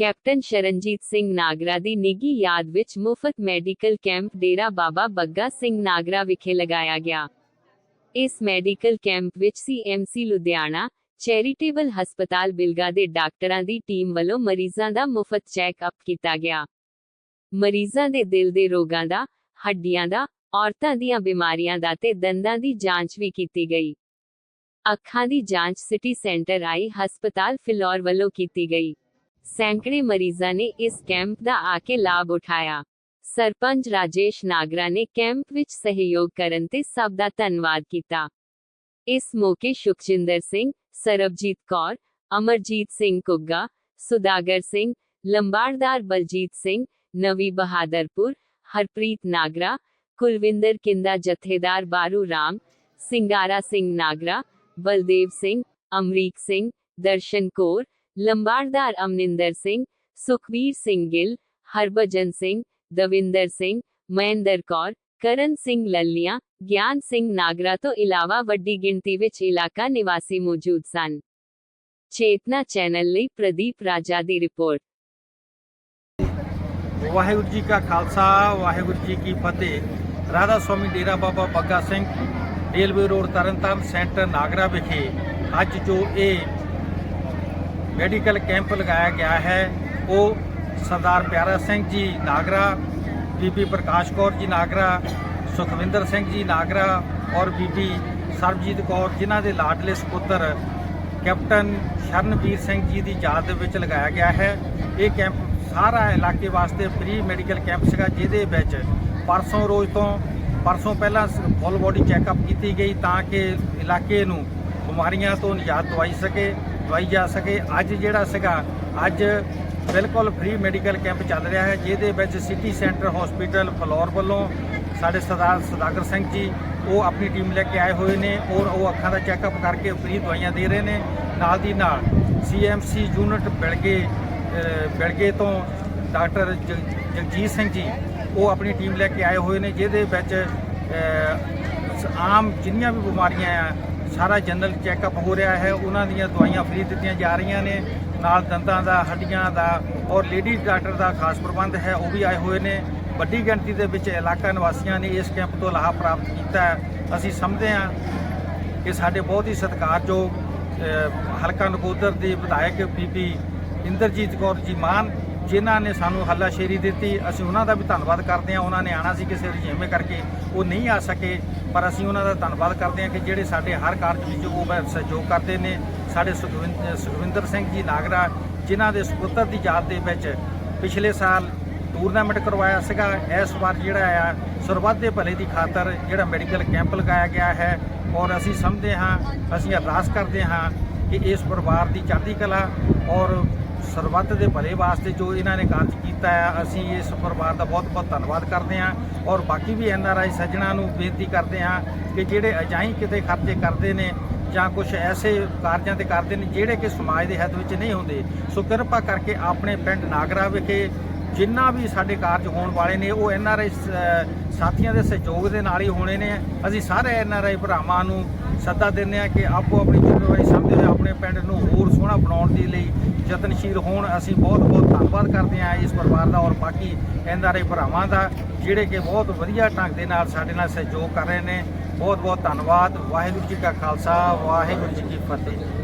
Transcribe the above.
Captain Sharanjit Singh Nagra ਦੀ ਨਿੱਘੀ ਯਾਦ ਵਿੱਚ ਮੁਫਤ ਮੈਡੀਕਲ ਕੈਂਪ ਡੇਰਾ ਬਾਬਾ ਬੱਗਾ ਸਿੰਘ ਨਾਗਰਾ ਵਿਖੇ ਲਗਾਇਆ ਗਿਆ। ਇਸ ਮੈਡੀਕਲ ਕੈਂਪ ਵਿੱਚ ਸੀਐਮਸੀ ਲੁਧਿਆਣਾ, ਚੈਰੀਟੇਬਲ ਹਸਪਤਾਲ ਬਿਲਗਾ ਦੇ ਡਾਕਟਰਾਂ ਦੀ ਟੀਮ ਵੱਲੋਂ ਮਰੀਜ਼ਾਂ ਦਾ ਮੁਫਤ ਚੈੱਕਅਪ ਕੀਤਾ ਗਿਆ। ਮਰੀਜ਼ਾਂ ਦੇ ਦਿਲ ਦੇ ਰੋਗਾਂ ਦਾ, ਹੱਡੀਆਂ ਦਾ, ਔਰਤਾਂ ਦੀਆਂ ਬਿਮਾਰੀਆਂ ਦਾ ਤੇ ਦੰਦਾਂ ਦੀ ਜਾਂਚ ਵੀ ਕੀਤੀ ਗਈ। ਅੱਖਾਂ ਦੀ ਜਾਂਚ ਸਿਟੀ ਸੈਂਟਰ ਆਈ ਹਸਪਤਾਲ ਫਿਲੌਰ ਵੱਲੋਂ ਕੀਤੀ ਗਈ। ਸੈਂਕੜੇ ਮਰੀਜ਼ਾਂ ਨੇ ਇਸ ਕੈਂਪ ਦਾ ਆ ਕੇ ਲਾਭ ਉਠਾਇਆ। ਸਰਪੰਚ ਰਾਜੇਸ਼ ਨਾਗਰਾ ਨੇ ਕੈਂਪ ਵਿੱਚ ਸਹਿਯੋਗ ਕਰਨ ਤੇ ਸਭ ਦਾ ਧੰਨਵਾਦ ਕੀਤਾ। ਇਸ ਮੌਕੇ ਸੁਖਜਿੰਦਰ ਸਿੰਘ, ਸਰਬਜੀਤ ਕੌਰ, ਅਮਰਜੀਤ ਸਿੰਘ ਕੁੱਗਾ ਸੁਦਾਗਰ ਸਿੰਘ, ਲੰਬਾੜਦਾਰ ਬਲਜੀਤ ਸਿੰਘ, ਨਵੀ ਬਹਾਦਰਪੁਰ, ਹਰਪ੍ਰੀਤ ਨਾਗਰਾ, ਕੁਲਵਿੰਦਰ ਕਿੰਦਾ, ਜਥੇਦਾਰ ਬਾਰੂ ਰਾਮ, ਸਿੰਗਾਰਾ ਸਿੰਘ ਨਾਗਰਾ, ਬਲਦੇਵ ਸਿੰਘ, ਅਮਰੀਕ ਸਿੰਘ, ਦਰਸ਼ਨ ਕੌਰ ਲੰਬਾੜਦਾਰ ਅਮਨਿੰਦਰ ਸਿੰਘ ਸੁਖਵੀਰ ਸਿੰਘ ਗਿੱਲ ਹਰਭਜਨ ਸਿੰਘ ਦਵਿੰਦਰ ਸਿੰਘ ਮਹਿੰਦਰ ਕੌਰ ਕਰਨ ਸਿੰਘ ਲੱਲੀਆਂ ਗਿਆਨ ਸਿੰਘ ਨਾਗਰਾ ਤੋਂ ਇਲਾਵਾ ਵੱਡੀ ਗਿਣਤੀ ਵਿੱਚ ਇਲਾਕਾ ਨਿਵਾਸੀ ਮੌਜੂਦ ਸਨ ਚੇਤਨਾ ਚੈਨਲ ਲਈ ਪ੍ਰਦੀਪ ਰਾਜਾ ਦੀ ਰਿਪੋਰਟ ਵਾਹਿਗੁਰੂ ਜੀ ਕਾ ਖਾਲਸਾ ਵਾਹਿਗੁਰੂ ਜੀ ਕੀ ਫਤਿਹ Radha Swami Dera Baba Bagga Singh railway road Tarn Taran centre Nagra ਵਿਖੇ ਅੱਜ ਜੋ ਇਹ ਮੈਡੀਕਲ ਕੈਂਪ ਲਗਾਇਆ ਗਿਆ ਹੈ। ਉਹ ਸਰਦਾਰ ਪਿਆਰਾ ਸਿੰਘ ਜੀ ਨਾਗਰਾ, ਬੀਬੀ ਪ੍ਰਕਾਸ਼ ਕੌਰ ਜੀ ਨਾਗਰਾ, ਸੁਖਵਿੰਦਰ ਸਿੰਘ ਜੀ ਨਾਗਰਾ ਔਰ ਬੀਬੀ ਸਰਬਜੀਤ ਕੌਰ, ਜਿਨ੍ਹਾਂ ਦੇ ਲਾਡਲੇ ਸੁਪੁੱਤਰ ਕੈਪਟਨ ਸ਼ਰਨਵੀਰ ਸਿੰਘ ਜੀ ਦੀ ਯਾਦ ਦੇ ਵਿੱਚ ਲਗਾਇਆ ਗਿਆ ਹੈ। ਇਹ ਕੈਂਪ ਸਾਰਾ ਇਲਾਕੇ ਵਾਸਤੇ ਫ੍ਰੀ ਮੈਡੀਕਲ ਕੈਂਪ ਸੀਗਾ, ਜਿਹਦੇ ਵਿੱਚ ਪਰਸੋਂ ਰੋਜ਼ ਤੋਂ ਪਰਸੋਂ ਪਹਿਲਾਂ ਫੁੱਲ ਬੋਡੀ ਚੈੱਕਅਪ ਕੀਤੀ ਗਈ ਤਾਂ ਕਿ ਇਲਾਕੇ ਨੂੰ ਬਿਮਾਰੀਆਂ ਤੋਂ ਨਿਜਾਤ ਦਵਾਈ ਸਕੇ। ਦਵਾਈ ਜਾ ਸਕੇ। ਅੱਜ ਜਿਹੜਾ ਸੀਗਾ, ਅੱਜ ਬਿਲਕੁਲ ਫ੍ਰੀ ਮੈਡੀਕਲ ਕੈਂਪ ਚੱਲ ਰਿਹਾ ਹੈ, ਜਿਹਦੇ ਵਿੱਚ ਸਿਟੀ ਸੈਂਟਰ ਹਸਪੀਟਲ ਫਲੋਰ ਵੱਲੋਂ ਸਾਡੇ ਸਰਦਾਰ ਸਦਾਗਰ ਸਿੰਘ ਜੀ, ਉਹ ਆਪਣੀ ਟੀਮ ਲੈ ਕੇ ਆਏ ਹੋਏ ਨੇ ਔਰ ਉਹ ਅੱਖਾਂ ਦਾ ਚੈੱਕਅਪ ਕਰਕੇ ਫ੍ਰੀ ਦਵਾਈਆਂ ਦੇ ਰਹੇ ਨੇ। ਨਾਲ ਦੀ ਨਾਲ ਸੀਐਮਸੀ ਯੂਨਿਟ ਬਿਲਗੇ, ਅਹ ਬਿਲਗੇ ਤੋਂ ਡਾਕਟਰ ਜ- ਜਗਜੀਤ ਸਿੰਘ ਜੀ, ਉਹ ਆਪਣੀ ਟੀਮ ਲੈ ਕੇ ਆਏ ਹੋਏ ਨੇ, ਜਿਹਦੇ ਵਿੱਚ ਆਮ ਜਿੰਨੀਆਂ ਵੀ ਬਿਮਾਰੀਆਂ ਆ ਸਾਰਾ ਜਨਰਲ ਚੈੱਕਅਪ ਹੋ ਰਿਹਾ ਹੈ। ਉਹਨਾਂ ਦੀਆਂ ਦਵਾਈਆਂ ਫ੍ਰੀ ਦਿੱਤੀਆਂ ਜਾ ਰਹੀਆਂ ਨੇ। ਨਾਲ ਦੰਦਾਂ ਦਾ, ਹੱਡੀਆਂ ਦਾ ਔਰ ਲੇਡੀਜ਼ ਡਾਕਟਰ ਦਾ ਖਾਸ ਪ੍ਰਬੰਧ ਹੈ, ਉਹ ਵੀ ਆਏ ਹੋਏ ਨੇ। ਵੱਡੀ ਗਿਣਤੀ ਦੇ ਵਿੱਚ ਇਲਾਕਾ ਨਿਵਾਸੀਆਂ ਨੇ ਇਸ ਕੈਂਪ ਤੋਂ ਲਾਭ ਪ੍ਰਾਪਤ ਕੀਤਾ ਹੈ। ਅਸੀਂ ਸਮਝਦੇ ਹਾਂ ਕਿ ਸਾਡੇ ਬਹੁਤ ਹੀ ਸਤਿਕਾਰਯੋਗ ਹਲਕਾ ਨਕੋਦਰ ਦੇ ਵਿਧਾਇਕ ਬੀਬੀ ਇੰਦਰਜੀਤ ਕੌਰ ਜੀ ਮਾਨ ਜਿਨ੍ਹਾਂ ਨੇ ਸਾਨੂੰ ਹੱਲਾਸ਼ੇਰੀ ਦਿੱਤੀ, ਅਸੀਂ ਉਹਨਾਂ ਦਾ ਵੀ ਧੰਨਵਾਦ ਕਰਦੇ ਹਾਂ। ਉਹਨਾਂ ਨੇ ਆਣਾ ਸੀ ਕਿਸੇ ਰਜੇਵੇਂ ਕਰਕੇ, ਉਹ ਨਹੀਂ ਆ ਸਕੇ, ਪਰ ਅਸੀਂ ਉਹਨਾਂ ਦਾ ਧੰਨਵਾਦ ਕਰਦੇ ਹਾਂ ਕਿ ਜਿਹੜੇ ਸਾਡੇ ਹਰ ਕਾਰਜ ਵਿੱਚ ਉਹ ਸਹਿਯੋਗ ਕਰਦੇ ਨੇ। ਸਾਡੇ ਸੁਖਵਿੰਦ- ਸੁਖਵਿੰਦਰ ਸਿੰਘ ਜੀ ਨਾਗਰਾ, ਜਿਨ੍ਹਾਂ ਦੇ ਸੁਪੁੱਤਰ ਦੀ ਯਾਦ ਦੇ ਵਿੱਚ ਪਿਛਲੇ ਸਾਲ ਟੂਰਨਾਮੈਂਟ ਕਰਵਾਇਆ ਸੀਗਾ। ਇਸ ਵਾਰ ਜਿਹੜਾ ਆ, ਸਰਬੱਤ ਦੇ ਭਲੇ ਦੀ ਖਾਤਰ ਜਿਹੜਾ ਮੈਡੀਕਲ ਕੈਂਪ ਲਗਾਇਆ ਗਿਆ ਹੈ, ਔਰ ਅਸੀਂ ਸਮਝਦੇ ਹਾਂ, ਅਸੀਂ ਅਰਦਾਸ ਕਰਦੇ ਹਾਂ ਕਿ ਇਸ ਪਰਿਵਾਰ ਦੀ ਚੜ੍ਹਦੀ ਕਲਾ ਔਰ ਸਰਬੱਤ ਦੇ ਭਲੇ ਵਾਸਤੇ ਜੋ ਇਹਨਾਂ ਨੇ ਕਾਰਜ ਕੀਤਾ ਹੈ, ਅਸੀਂ ਇਸ ਪਰਿਵਾਰ ਦਾ ਬਹੁਤ ਬਹੁਤ ਧੰਨਵਾਦ ਕਰਦੇ ਹਾਂ ਔਰ ਬਾਕੀ ਵੀ ਐਨ ਆਰ ਆਈ ਸੱਜਣਾ ਨੂੰ ਬੇਨਤੀ ਕਰਦੇ ਹਾਂ ਕਿ ਜਿਹੜੇ ਅਜਾਈ ਕਿਤੇ ਖਰਚੇ ਕਰਦੇ ਨੇ ਜਾਂ ਕੁਝ ਐਸੇ ਕਾਰਜਾਂ ਤੇ ਕਰਦੇ ਨੇ ਜਿਹੜੇ ਕਿ ਸਮਾਜ ਦੇ ਹਿੱਤ ਵਿੱਚ ਨਹੀਂ ਹੁੰਦੇ, ਸੋ ਕਿਰਪਾ ਕਰਕੇ ਆਪਣੇ ਪਿੰਡ ਨਾਗਰਾ ਵਿਖੇ ਜਿੰਨਾ ਵੀ ਸਾਡੇ ਕਾਰਜ ਹੋਣ ਵਾਲੇ ਨੇ, ਉਹ ਐਨ ਆਰ ਆਈ ਸਾਥੀਆਂ ਦੇ ਸਹਿਯੋਗ ਦੇ ਨਾਲ ਹੀ ਹੋਣੇ ਨੇ। ਅਸੀਂ ਸਾਰੇ ਐਨ ਆਰ ਆਈ ਭਰਾਵਾਂ ਨੂੰ ਸੱਦਾ ਦਿੰਦੇ ਹਾਂ ਕਿ ਆਪੋ ਆਪਣੀ ਜ਼ਿੰਮੇਵਾਰੀ ਸਮਝਦੇ ਹੋਏ ਆਪਣੇ ਸੋਹਣਾ ਬਣਾਉਣ ਦੇ ਲਈ ਯਤਨਸ਼ੀਲ ਹੋਣ। ਅਸੀਂ ਬਹੁਤ ਬਹੁਤ ਧੰਨਵਾਦ ਕਰਦੇ ਹਾਂ ਇਸ ਪਰਿਵਾਰ ਦਾ ਔਰ ਬਾਕੀ ਐਨ ਆਰ ਆਈ ਭਰਾਵਾਂ ਦਾ, ਜਿਹੜੇ ਕਿ ਬਹੁਤ ਵਧੀਆ ਢੰਗ ਦੇ ਨਾਲ ਸਾਡੇ ਨਾਲ ਸਹਿਯੋਗ ਕਰ ਰਹੇ ਨੇ। ਬਹੁਤ ਬਹੁਤ ਧੰਨਵਾਦ। ਵਾਹਿਗੁਰੂ ਜੀ ਕਾ ਖਾਲਸਾ, ਵਾਹਿਗੁਰੂ ਜੀ ਕੀ ਫਤਿਹ।